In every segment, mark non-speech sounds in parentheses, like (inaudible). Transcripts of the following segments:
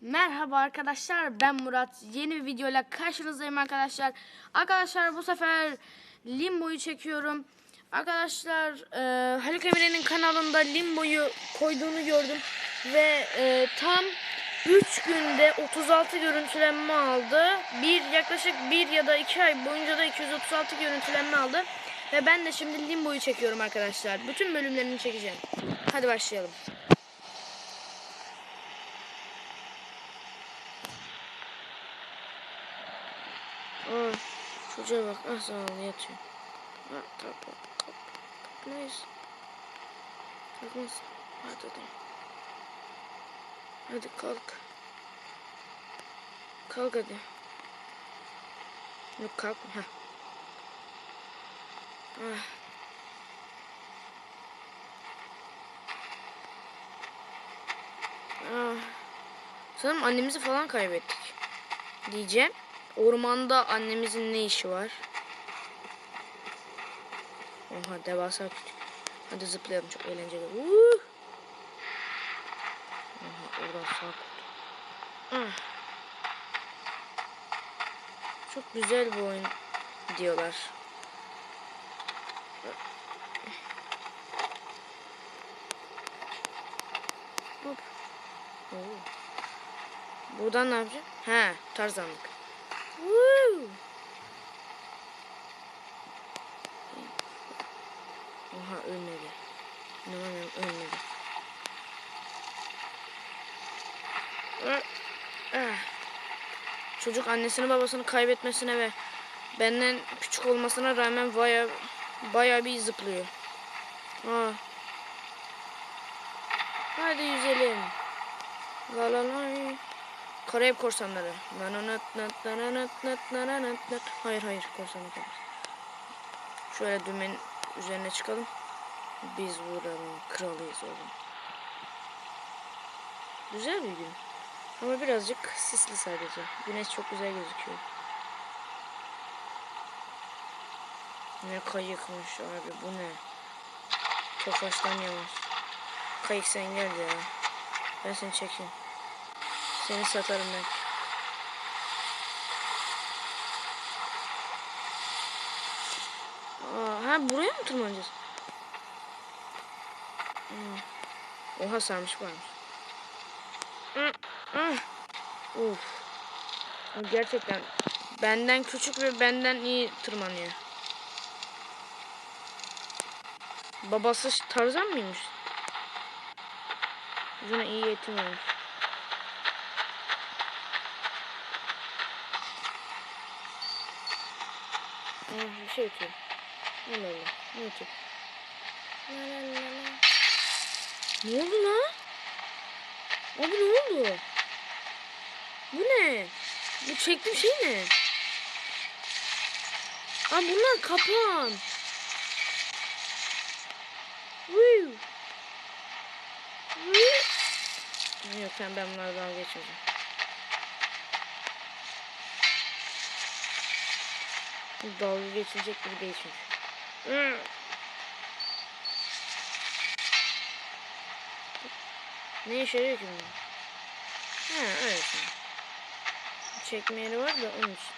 Merhaba arkadaşlar ben Murat. Yeni bir videoyla karşınızdayım arkadaşlar. Arkadaşlar bu sefer Limbo'yu çekiyorum. Arkadaşlar e, Haluk Emre'nin kanalında Limbo'yu koyduğunu gördüm. Ve e, tam 3 günde 36 görüntülenme aldı. Bir yaklaşık 1 ya da 2 ay boyunca da 236 görüntülenme aldı. Ve ben de şimdi Limbo'yu çekiyorum arkadaşlar. Bütün bölümlerini çekeceğim. Hadi başlayalım. Aa, çocuğa bak. Ah zavallı yatıyor. Ha, kalk kalk kalk. Kalkmayız. Kalkmaz. Hadi hadi. Hadi kalk. Kalk hadi. Yok kalkma. Heh. Ah. Ah. Sanırım annemizi falan kaybettik. Diyeceğim. Ormanda annemizin ne işi var? Oha devasa küçük. Hadi zıplayalım çok eğlenceli. Uh! Oha oradan sağ kurtul. Ah. Çok güzel bir oyun diyorlar. Hop. Oo. Buradan ne yapacağım? He, tarzanlık. Woo! Oha ölmedi. İnanamıyorum ölmedi. Çocuk annesini babasını kaybetmesine ve benden küçük olmasına rağmen baya baya bir zıplıyor. Aa. Hadi yüzelim. La la la. Karayip korsanları. Hayır hayır korsanlık. Şöyle düğmenin üzerine çıkalım. Biz buranın kralıyız oğlum. Güzel bir gün. Ama birazcık sisli sadece. Güneş çok güzel gözüküyor. Ne kayıkmış abi bu ne? Tofaştan yavaş. Kayık sen gel ya. Ben seni çekeyim. Seni satarım ben. Aa, ha buraya mı tırmanacağız? Hmm. Oha sarmış varmış. Ah, ah. Uf. O Gerçekten benden küçük ve benden iyi tırmanıyor. Babası Tarzan mıymış? Yüzüne iyi vermiş. Ah, bir şey ötüyor. Allah Allah. Ne ötüyor? La la la la. Ne oldu lan? Abi ne oldu? Bu ne? Bu çektiğim şey ne? Aa bunlar kapan. Woo. Woo. Yok ben, dalga geçmeyeceğim. Bu dalga geçilecek gibi değil çünkü. Hmm. Ne işe yarıyor ki bunlar? Ha öyle. Çekme yeri var da onun için.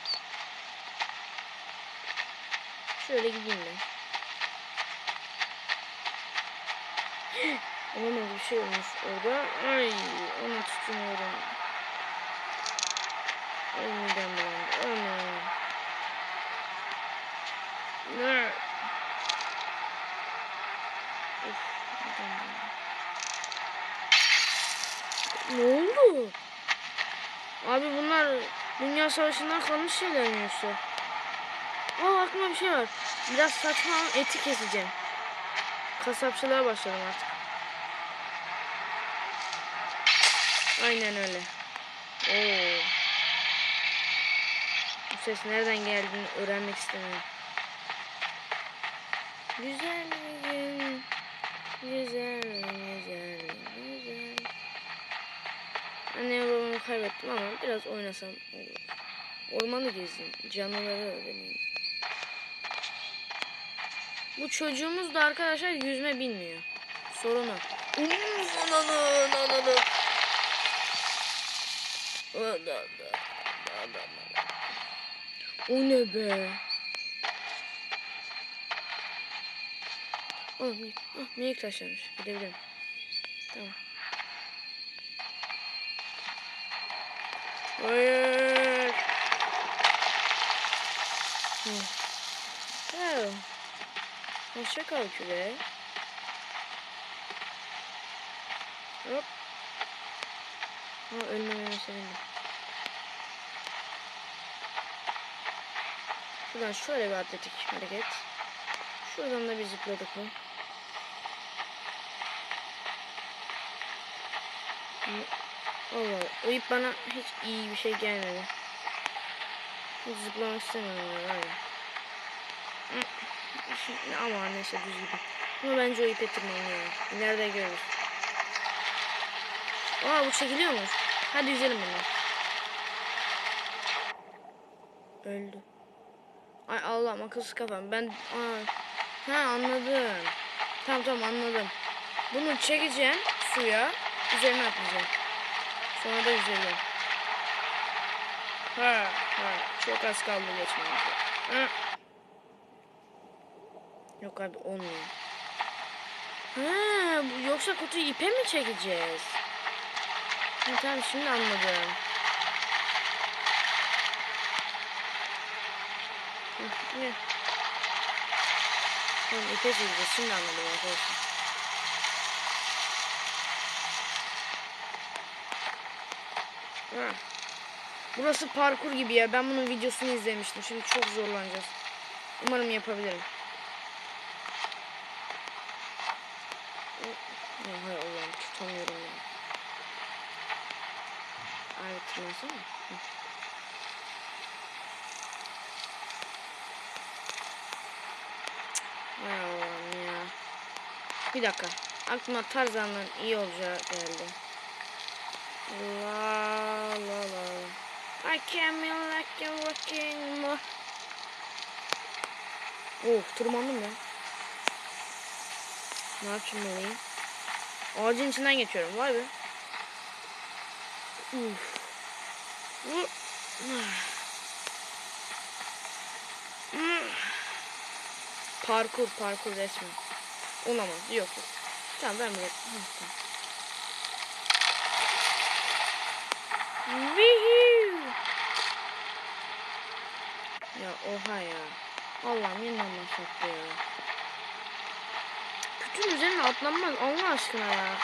Şöyle gideyim ben. (gasps) Olamaz bir şey olmuş orada. Ay ona tutunuyorum. Ay Ne oldu? Abi bunlar Dünya Savaşı'ndan kalmış şeyler mi yoksa? Aa aklıma bir şey var. Biraz saçma eti keseceğim. Kasapçılığa başladım artık. Aynen öyle. Oo. Bu ses nereden geldiğini öğrenmek istemiyorum. Güzel bir gün. Güzel, güzel, güzel. Anne babamı kaybettim ama biraz oynasam olur. Ormanı gezeyim. Canlıları öğreneyim. Bu çocuğumuz da arkadaşlar yüzme bilmiyor. Sorun o. Uuu, Ananı, ananı. O ne be? Mi- ah, minik taşlamış. Gidebilirim. Tamam. Hayır. Oh. Hoşça kal küre. Hop. Ha ölmemeye sevindim. Şuradan şöyle bir atletik hareket. Şuradan da bir zıpladık mı? Allah Allah. O ip bana hiç iyi bir şey gelmedi. Hiç zıplamak istemiyorum ya. Var ya. Hı. Şimdi- Ama neyse düz gibi. Ama bence o ipe tırmanıyor. İleride görürüz. Aa bu çekiliyormuş. Hadi yüzelim bundan. Öldü. Ay Allah'ım akılsız kafam. Ben aa, ha anladım. Tamam tamam anladım. Bunu çekeceğim suya. Üzerine atlayacağım. Sonra da yüzeceğim. Ha ha çok az kaldı geçmemize. Yok abi olmuyor. Ha yoksa kutuyu ipe mi çekeceğiz? Ha, tamam şimdi anladım. Ne? Tamam ipe çekeceğiz şimdi anladım arkadaşlar. Ha. Burası parkur gibi ya. Ben bunun videosunu izlemiştim. Şimdi çok zorlanacağız. Umarım yapabilirim. Ya hay Allah'ım tutamıyorum ya. Ay tırmansana. Hay Allah'ım ya. Bir dakika. Aklıma Tarzan'dan iyi olacağı geldi. La la la. I came in like a wrecking ball. Oh tırmandım ya. Ne yapayım olayım? Ağacın içinden geçiyorum. Vay be. Uf. Parkur parkur resmen. Olamaz. Yok. Tamam ben. Hı, tamam. Woohoo! Ya oha ya. Allah'ım yeniden başlattı ya. Kütüğün üzerine atlanmaz Allah aşkına ya.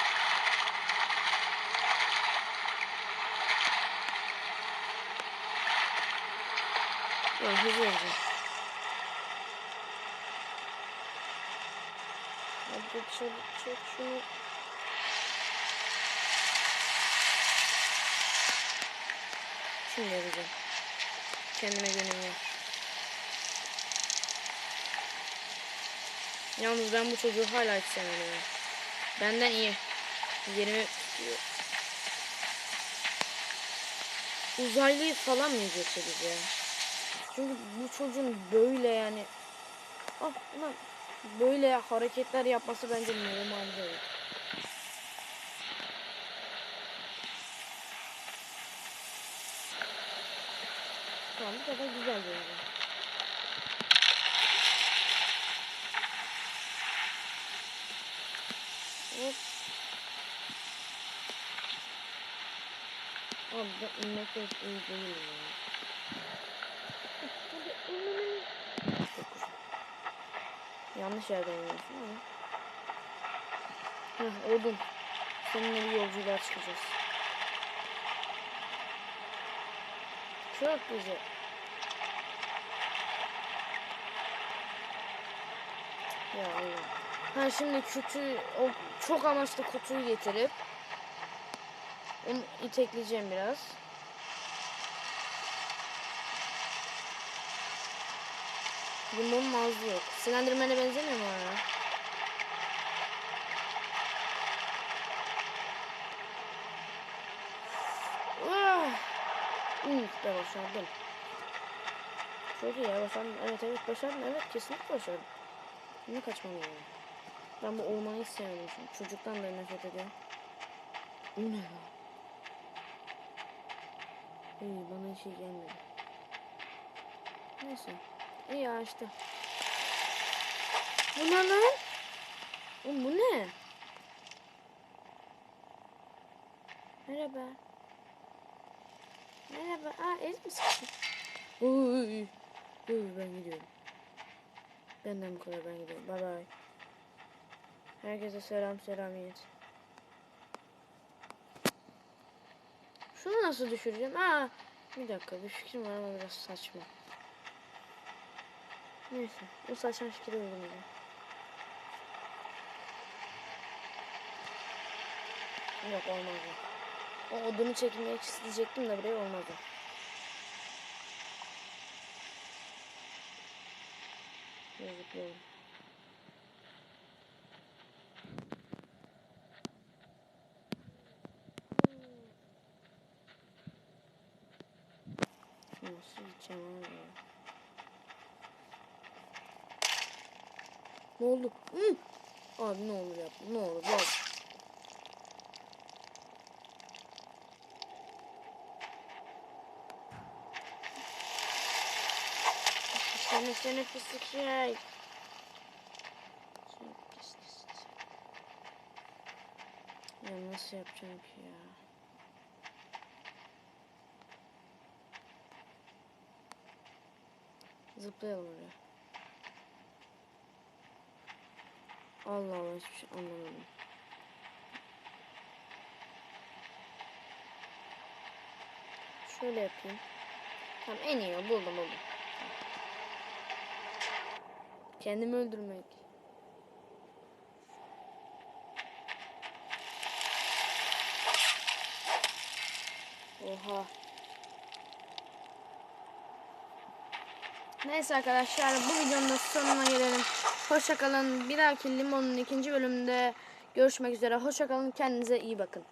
Ya hızlı hızlı. Hadi çabuk çek şunu. Şimdi yapacağım. Kendime güvenim var. Yalnız ben bu çocuğu hala hiç sevmedim. Benden iyi. Yerimi. Uzaylıyı falan mı biz ya? Çünkü bu çocuğun böyle yani ah ulan böyle hareketler yapması bence normal değil. Tamam bu kadar güzel görünüyor. Hop. Abi ben inmek de değil ya. Çok güzel. Yanlış yerden iniyorsun ama. Heh odun. Seninle bir yolculuğa çıkacağız. Çok güzel. Ya Allah. Ha şimdi kutuyu, o çok amaçlı kutuyu getirip onu itekleyeceğim biraz. Limonun ağzı yok. Slenderman'e benzemiyor mu ya? Ah! Uf de başardım. Çok iyi ya başardım. Evet evet başardım. Evet kesinlikle başardım. Ne kaçmam yani. Ben bu ormanı çünkü. Çocuktan da nefret ediyorum. Bu ne ya? İyi bana hiç iyi gelmedi. Neyse. İyi işte. Bu ne lan? Oğlum bu ne? Merhaba. Merhaba. Aa el mi sıktın? Uy. Ben gidiyorum. Benden bu kadar ben gidiyorum. Bay bay. Herkese selam selamiyet. Şunu nasıl düşüreceğim? Aa, bir dakika bir fikrim var ama biraz saçma. Neyse bu saçma fikri uygulayacağım. Yok olmaz o. O odunu çekmeyi isteyecektim de buraya olmaz o. Yazıklıyorum. Nasıl gideceğim abi ya? Ne oldu? Hı! Abi ne olur yapma. Ne olur bak. Seni pislik şey. Seni pislik. Ya nasıl yapacağım ki ya? Zıplayalım oraya. Allah Allah hiçbir şey anlamadım. Şöyle yapayım. Tamam en iyi buldum buldum. Kendimi öldürmek. Oha. Neyse arkadaşlar bu videonun da sonuna gelelim. Hoşçakalın. Bir dahaki limonun ikinci bölümünde görüşmek üzere. Hoşçakalın. Kendinize iyi bakın.